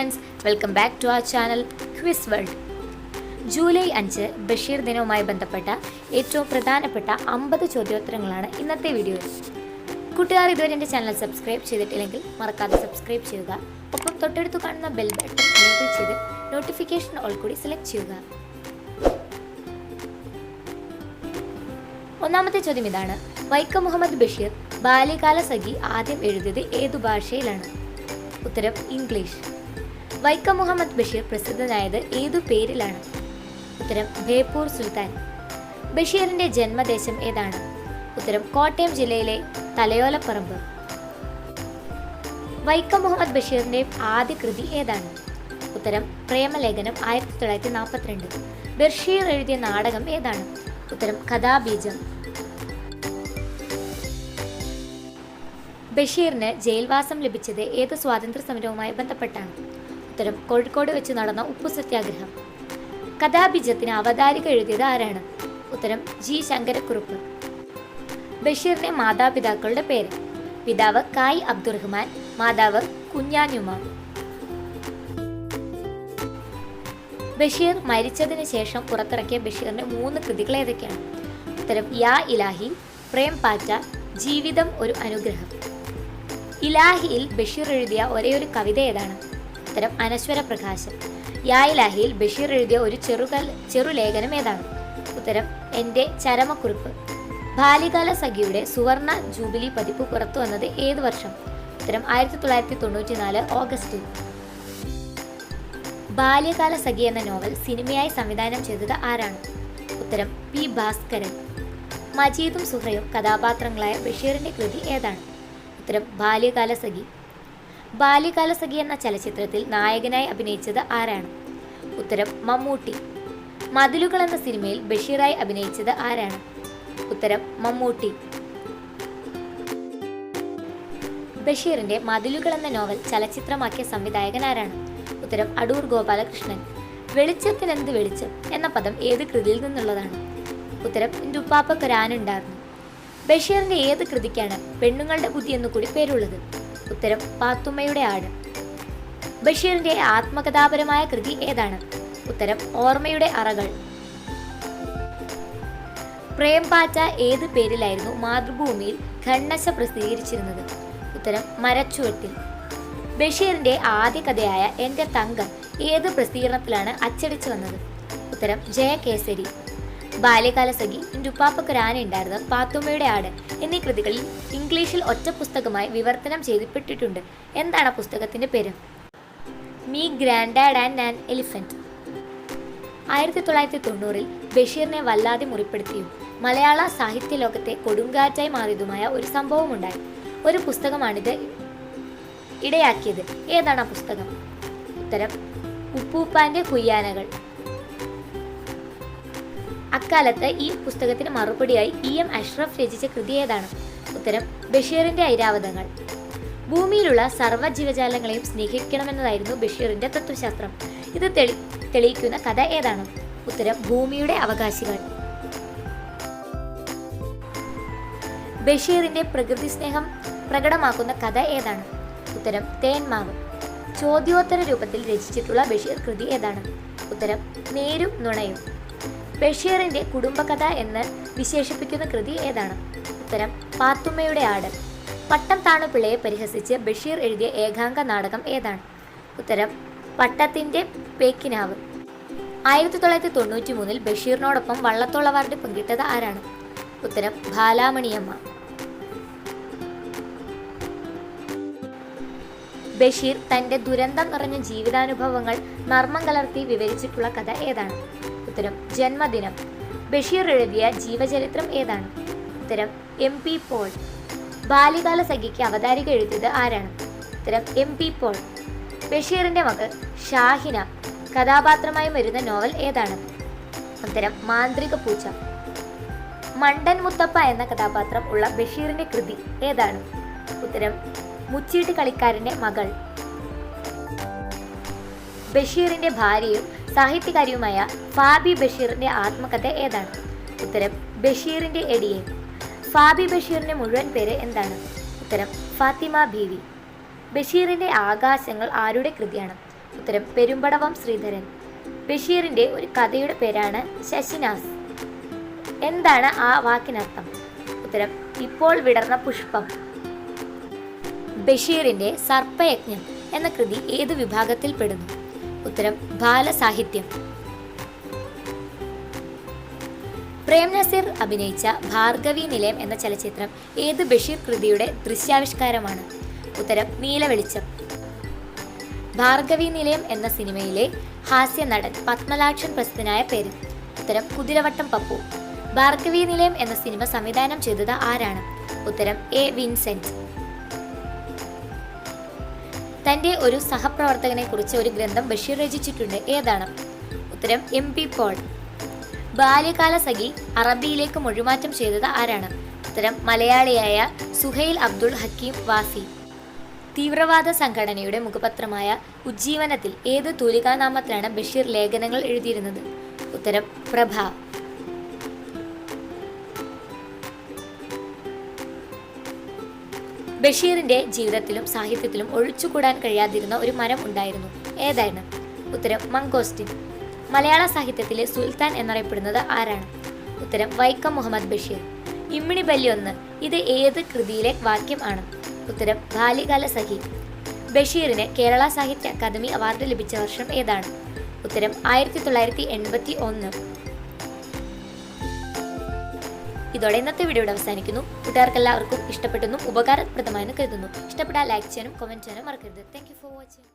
Friends welcome back to our channel quiz world July അഞ്ച് ബഷീർ ദിനവുമായി ബന്ധപ്പെട്ട ഏറ്റവും പ്രധാനപ്പെട്ട അമ്പത് ചോദ്യോത്തരങ്ങളാണ് ഇന്നത്തെ വീഡിയോയിൽ കൂട്ടുകാർ ഇതുവരെ എന്റെ ചാനൽ സബ്സ്ക്രൈബ് ചെയ്തിട്ടില്ലെങ്കിൽ മറക്കാതെ സബ്സ്ക്രൈബ് ചെയ്യുക. ഒപ്പം തൊട്ടടുത്ത് കാണുന്ന ബെൽ ബട്ടൺ എനേബിൾ ചെയ്ത് നോട്ടിഫിക്കേഷൻ ഓൾ കൂടി സെലക്ട് ചെയ്യുക. ഒന്നാമത്തെ ചോദ്യം ഇതാണ്. വൈക്കം മുഹമ്മദ് ബഷീർ ബാല്യകാല സഖി ആദ്യം എഴുതിയത് ഏതു ഭാഷയിലാണ്? ഉത്തരം ഇംഗ്ലീഷ്. വൈക്കം മുഹമ്മദ് ബഷീർ പ്രസിദ്ധനായത് ഏതു പേരിലാണ്? ഉത്തരം ബേപ്പൂർ സുൽത്താൻ. ബഷീറിന്റെ ജന്മദേശം ഏതാണ്? ഉത്തരം കോട്ടയം ജില്ലയിലെ തലയോലപ്പറമ്പ്. വൈക്കം മുഹമ്മദ് ബഷീറിന്റെ ആദ്യ കൃതി ഏതാണ്? ഉത്തരം പ്രേമലേഖനം ആയിരത്തി തൊള്ളായിരത്തി നാൽപ്പത്തിരണ്ട്. ബഷീർ എഴുതിയ നാടകം ഏതാണ്? ഉത്തരം കഥാബീജം. ബഷീറിന് ജയിൽവാസം ലഭിച്ചത് ഏത് സ്വാതന്ത്ര്യ സമരവുമായി ബന്ധപ്പെട്ടാണ്? ഉത്തരം കോഴിക്കോട് വെച്ച് നടന്ന ഉപ്പു സത്യാഗ്രഹം. കഥാബിജത്തിന് അവതാരിക എഴുതിയത് ആരാണ്? ഉത്തരം ജി. ശങ്കരക്കുറുപ്പ്. ബഷീറിന്റെ മാതാപിതാക്കളുടെ പേര്. പിതാവ് കായ് അബ്ദുറഹ്മാൻ മാതാവ് കുഞ്ഞാഞ്ഞുമ. ബഷീർ മരിച്ചതിന് ശേഷം പുറത്തിറക്കിയ ബഷീറിന്റെ മൂന്ന് കൃതികൾ ഏതൊക്കെയാണ്? ഉത്തരം യാ ഇലാഹി പ്രേം പാറ്റ ജീവിതം ഒരു അനുഗ്രഹം. ഇലാഹിയിൽ ബഷീർ എഴുതിയ ഒരേ ഒരു കവിത ഏതാണ്? ഉത്തരം അനശ്വര പ്രകാശം. യാ ഇലാഹിയിൽ ബഷീർ എഴുതിയ ഒരു ചെറുകൽ ചെറുലേഖനം ഏതാണ്? ഉത്തരം എന്റെ ചരമക്കുറിപ്പ്. ബാല്യകാല സഖിയുടെ സുവർണ ജൂബിലി പതിപ്പ് പുറത്തു വന്നത് ഏത് വർഷം? ഉത്തരം ആയിരത്തി തൊള്ളായിരത്തി തൊണ്ണൂറ്റി നാല് ഓഗസ്റ്റിൽ ബാല്യകാല സഖി എന്ന നോവൽ സിനിമയായി സംവിധാനം ചെയ്തത് ആരാണ്? ഉത്തരം പി. ഭാസ്കരൻ. മജീദും സുഹ്രയും കഥാപാത്രങ്ങളായ ബഷീറിന്റെ കൃതി ഏതാണ്? ഉത്തരം ബാല്യകാല സഖി. ബാല്യകാല സഖി എന്ന ചലച്ചിത്രത്തിൽ നായകനായി അഭിനയിച്ചത് ആരാണ്? ഉത്തരം മമ്മൂട്ടി. മതിലുകൾ എന്ന സിനിമയിൽ ബഷീറായി അഭിനയിച്ചത് ആരാണ്? ഉത്തരം മമ്മൂട്ടി. ബഷീറിന്റെ മതിലുകൾ എന്ന നോവൽ ചലച്ചിത്രമാക്കിയ സംവിധായകൻ ആരാണ്? ഉത്തരം അടൂർ ഗോപാലകൃഷ്ണൻ. വെളിച്ചത്തിനെന്ത് വെളിച്ചം എന്ന പദം ഏത് കൃതിയിൽ നിന്നുള്ളതാണ്? ഉത്തരം എന്റെ ഉപ്പാപ്പക്കൊരാനുണ്ടായിരുന്നു ബഷീറിന്റെ ഏത് കൃതിക്കാണ് പെണ്ണുങ്ങളുടെ ബുദ്ധി എന്നു കൂടി പേരുള്ളത്? ഉത്തരം പാത്തുമ്മയുടെ ആട് ബഷീറിന്റെ ആത്മകഥാപരമായ കൃതി ഏതാണ്? ഉത്തരം ഓർമ്മയുടെ അറകൾ. പ്രേംപാറ്റ ഏത് പേരിലായിരുന്നു മാതൃഭൂമിയിൽ ഖണ്ണശ പ്രസിദ്ധീകരിച്ചിരുന്നത്? ഉത്തരം മരച്ചുവട്ടിൽ. ബഷീറിന്റെ ആദ്യ കഥയായ എന്റെ തങ്കം ഏത് പ്രസിദ്ധീകരണത്തിലാണ് അച്ചടിച്ചു വന്നത്? ഉത്തരം ജയകേസരി. ബാല്യകാല സഖി ഉപ്പാപ്പക്കൊരാന ഉണ്ടായിരുന്ന പാത്തുമ്മയുടെ ആട് എന്നീ കൃതികളിൽ ഇംഗ്ലീഷിൽ ഒറ്റ പുസ്തകമായി വിവർത്തനം ചെയ്തിപ്പെട്ടിട്ടുണ്ട്. എന്താണ് ആ പുസ്തകത്തിന്റെ പേര്? Me grand and an elephant. ആയിരത്തി തൊള്ളായിരത്തി തൊണ്ണൂറിൽ ബഷീറിനെ വല്ലാതെ മുറിപ്പെടുത്തിയും മലയാള സാഹിത്യ ലോകത്തെ കൊടുങ്കാറ്റായി മാറിയതുമായ ഒരു സംഭവമുണ്ടായി. ഒരു പുസ്തകമാണിത് ഇടയാക്കിയത്. ഏതാണ് ആ പുസ്തകം? ഉത്തരം ഉപ്പൂപ്പാന്റെ കുയ്യാനകൾ. അക്കാലത്ത് ഈ പുസ്തകത്തിന് മറുപടിയായി ഇ എം അഷ്റഫ് രചിച്ച കൃതി ഏതാണ്? ഉത്തരം ബഷീറിന്റെ ഐരാവതങ്ങൾ. ഭൂമിയിലുള്ള സർവ ജീവജാലങ്ങളെയും സ്നേഹിക്കണമെന്നതായിരുന്നു ബഷീറിന്റെ തത്വശാസ്ത്രം. ഇത് തെളി തെളിയിക്കുന്ന കഥ ഏതാണ്? ഉത്തരം ഭൂമിയുടെ അവകാശികൾ. ബഷീറിന്റെ പ്രകൃതി സ്നേഹം പ്രകടമാക്കുന്ന കഥ ഏതാണ്? ഉത്തരം തേന്മാവ് ചോദ്യോത്തര രൂപത്തിൽ രചിച്ചിട്ടുള്ള ബഷീർ കൃതി ഏതാണ്? ഉത്തരം നേരും നുണയും. ബഷീറിന്റെ കുടുംബകഥ എന്ന് വിശേഷിപ്പിക്കുന്ന കൃതി ഏതാണ്? ഉത്തരം പാത്തുമ്മയുടെ ആട്. പട്ടം താണു പിള്ളയെ പരിഹസിച്ച് ബഷീർ എഴുതിയ ഏകാംഗ നാടകം ഏതാണ്? ഉത്തരം പട്ടത്തിന്റെ പേക്കിനാവ്. ആയിരത്തി തൊള്ളായിരത്തി തൊണ്ണൂറ്റി മൂന്നിൽ ബഷീറിനോടൊപ്പം വള്ളത്തോൾ അവാർഡ് പങ്കിട്ടത് ആരാണ്? ഉത്തരം ബാലാമണിയമ്മ. ബഷീർ തന്റെ ദുരന്തം നിറഞ്ഞ ജീവിതാനുഭവങ്ങൾ നർമ്മം കലർത്തി വിവരിച്ചിട്ടുള്ള കഥ ഏതാണ്? ജന്മദിനം. ബഷീർ എഴുതിയ ജീവചരിത്രം ഏതാണ്? ഉത്തരം എം പി പോൾ. ബാല്യകാല സഖിക്ക് അവതാരിക എഴുതിയത് ആരാണ്? ഉത്തരം എം പി പോൾ. ബഷീറിന്റെ മകൾ ഷാഹിന. കഥാപാത്രമായി വരുന്ന നോവൽ ഏതാണ്? ഉത്തരം മാന്ത്രിക പൂച്ച. മണ്ടൻ മുത്തപ്പ എന്ന കഥാപാത്രം ഉള്ള ബഷീറിന്റെ കൃതി ഏതാണ്? ഉത്തരം മുച്ചീട്ട് കളിക്കാരന്റെ മകൾ. ബഷീറിന്റെ ഭാര്യയും സാഹിത്യകാരിയുമായ ഫാബി ബഷീറിന്റെ ആത്മകഥ ഏതാണ്? ഉത്തരം ബഷീറിന്റെ എടിയെ ഫാബി ബഷീറിന്റെ മുഴുവൻ പേര് എന്താണ്? ഉത്തരം ഫാത്തിമ ബീവി. ബഷീറിന്റെ ആകാശങ്ങൾ ആരുടെ കൃതിയാണ്? ഉത്തരം പെരുമ്പടവം ശ്രീധരൻ. ബഷീറിന്റെ ഒരു കഥയുടെ പേരാണ് ശശിനാസ്. എന്താണ് ആ വാക്കിനർത്ഥം? ഉത്തരം ഇപ്പോൾ വിടർന്ന പുഷ്പം. ബഷീറിന്റെ സർപ്പയജ്ഞം എന്ന കൃതി ഏത് വിഭാഗത്തിൽ പെടുന്നു? ഉത്തരം ബാലസാഹിത്യം. പ്രേം നസീർ അഭിനയിച്ച ഭാർഗവി നിലയം എന്ന ചലച്ചിത്രം ഏത് ബഷീർ കൃതിയുടെ ദൃശ്യാവിഷ്കാരമാണ്? ഉത്തരം നീലവെളിച്ചം ഭാർഗവി നിലയം എന്ന സിനിമയിലെ ഹാസ്യ നടൻ പത്മലാക്ഷൻ പ്രസിദ്ധനായ പേര്. ഉത്തരം കുതിരവട്ടം പപ്പു. ഭാർഗവി നിലയം എന്ന സിനിമ സംവിധാനം ചെയ്തത് ആരാണ്? ഉത്തരം എ വിൻസെന്റ്. തന്റെ ഒരു സഹപ്രവർത്തകനെ കുറിച്ച് ഒരു ഗ്രന്ഥം ബഷീർ രചിച്ചിട്ടുണ്ട്. ഏതാണ്? ഉത്തരം എം പി പോൾ. ബാല്യകാല സഖി അറബിയിലേക്ക് മൊഴിമാറ്റം ചെയ്തത് ആരാണ്? ഉത്തരം മലയാളിയായ സുഹൈൽ അബ്ദുൾ ഹക്കീം വാസി. തീവ്രവാദ സംഘടനയുടെ മുഖപത്രമായ ഉജ്ജീവനത്തിൽ ഏത് തൂലികാനാമത്തിലാണ് ബഷീർ ലേഖനങ്ങൾ എഴുതിയിരുന്നത്? ഉത്തരം പ്രഭ. ബഷീറിന്റെ ജീവിതത്തിലും സാഹിത്യത്തിലും ഒഴിച്ചുകൂടാൻ കഴിയാതിരുന്ന ഒരു മരം ഉണ്ടായിരുന്നു. ഏതായിരുന്നു? ഉത്തരം മങ്കോസ്റ്റിൻ മലയാള സാഹിത്യത്തിലെ സുൽത്താൻ എന്നറിയപ്പെടുന്നത് ആരാണ്? ഉത്തരം വൈക്കം മുഹമ്മദ് ബഷീർ. ഇമ്മിണി ബല്യൊന്ന് ഇത് ഏത് കൃതിയിലെ വാക്യം ആണ്? ഉത്തരം ബാല്യകാല സഖി. ബഷീറിന് കേരള സാഹിത്യ അക്കാദമി അവാർഡ് ലഭിച്ച വർഷം ഏതാണ്? ഉത്തരം ആയിരത്തി തൊള്ളായിരത്തി എൺപത്തി ഒന്ന്. ഇതോടെ ഇന്നത്തെ വീഡിയോ ഇവിടെ അവസാനിക്കുന്നു. കൂട്ടുകാർക്ക് എല്ലാവർക്കും ഇഷ്ടപ്പെട്ടെന്നും ഉപകാരപ്രദമായെന്ന് കരുതുന്നു. ഇഷ്ടപ്പെട്ടാൽ ലൈക്ക് ചെയ്യാനും കമന്റ് ചെയ്യാനും മറക്കരുത്. Thank for watching